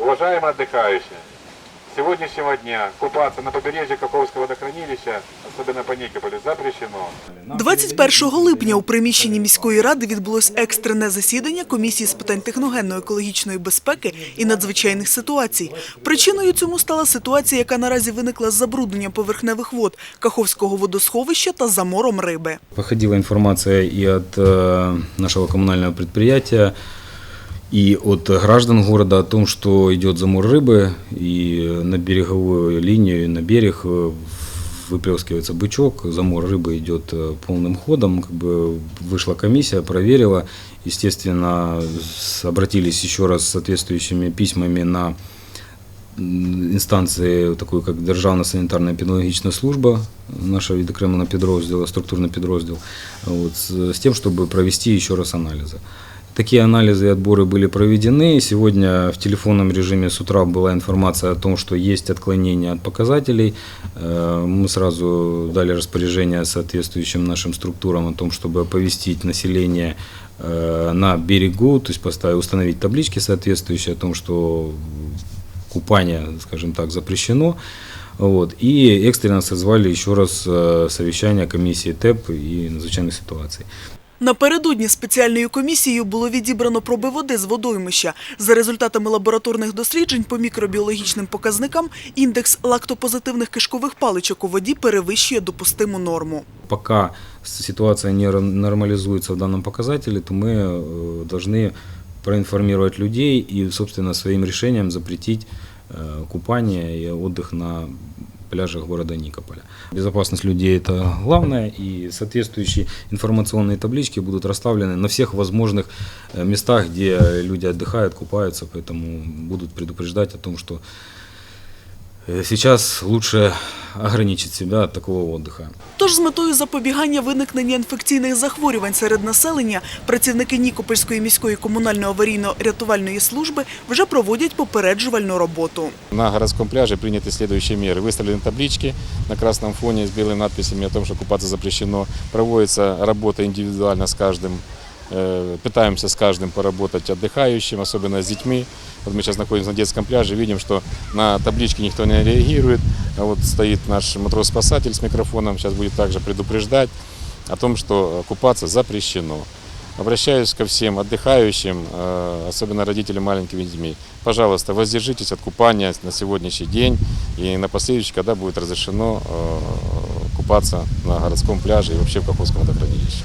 Уважаемые отдыхающие, с сегодняшнего дня купаться на побережье Каховского водохранилища, особенно по Никополю, запрещено. 21 липня у приміщенні міської ради відбулось екстрене засідання комісії з питань техногенно-екологічної безпеки і надзвичайних ситуацій. Причиною цьому стала ситуація, яка наразі виникла з забрудненням поверхневих вод Каховського водосховища та замором риби. Походила информация и от э, нашего коммунального предприятия, и от граждан города о том, что идет замор рыбы, и на береговую линию, и на берег э, выплескивается бычок, замор рыбы идет э, полным ходом. Как бы вышла комиссия, проверила, естественно, с- обратились еще раз с соответствующими письмами на м, інстанції, такої як Державна санітарна епідеміологічна служба, наша відокремлена підрозділ, структурний підрозділ, от, з, з тим, щоб провести ще раз аналізи. Такие анализы и отборы были проведены. Сегодня в телефонном режиме с утра была информация о том, что есть отклонения от показателей. Э, Мы сразу дали распоряжение соответствующим нашим структурам о том, чтобы оповестить население э, на берегу, то есть поставить, установить таблички соответствующие о том, что купание, скажем так, запрещено. Вот. И экстренно созвали еще раз э, совещание комиссии ТЭП и надзвичайных ситуаций. Напередодні спеціальною комісією було відібрано проби води з водоймища. За результатами лабораторних досліджень по мікробіологічним показникам індекс лактопозитивних кишкових паличок у воді перевищує допустиму норму. Пока ситуация не ра- нормализуется в данном показателе, то мы э, должны проинформировать людей и, собственно, своим решением запретить э, купание и отдых на пляжах города Никополя. Безопасность людей – это главное, и соответствующие информационные таблички будут расставлены на всех возможных э, местах, где люди отдыхают, купаются, поэтому будут предупреждать о том, что сейчас лучше ограничить себя от такого отдыха. Тож з метою запобігання виникнення інфекційних захворювань серед населення працівники Нікопольської міської комунально-аварійно-рятувальної служби вже проводять попереджувальну роботу. На городском пляже приняты следующие меры. Выставлены таблички на красном фоне с белыми надписями о том, что купаться запрещено. Проводится работа индивидуально с каждым. Пытаемся с каждым поработать отдыхающим, особенно с детьми. Вот мы сейчас находимся на детском пляже, видим, что на таблички никто не реагирует. А вот стоит наш матрос-спасатель с микрофоном, сейчас будет также предупреждать о том, что купаться запрещено. Обращаюсь ко всем отдыхающим, э, особенно родителям маленькими детьми. Пожалуйста, воздержитесь от купания на сегодняшний день и на последующий, когда будет разрешено э, купаться на городском пляже и вообще в Каховском водохранилище.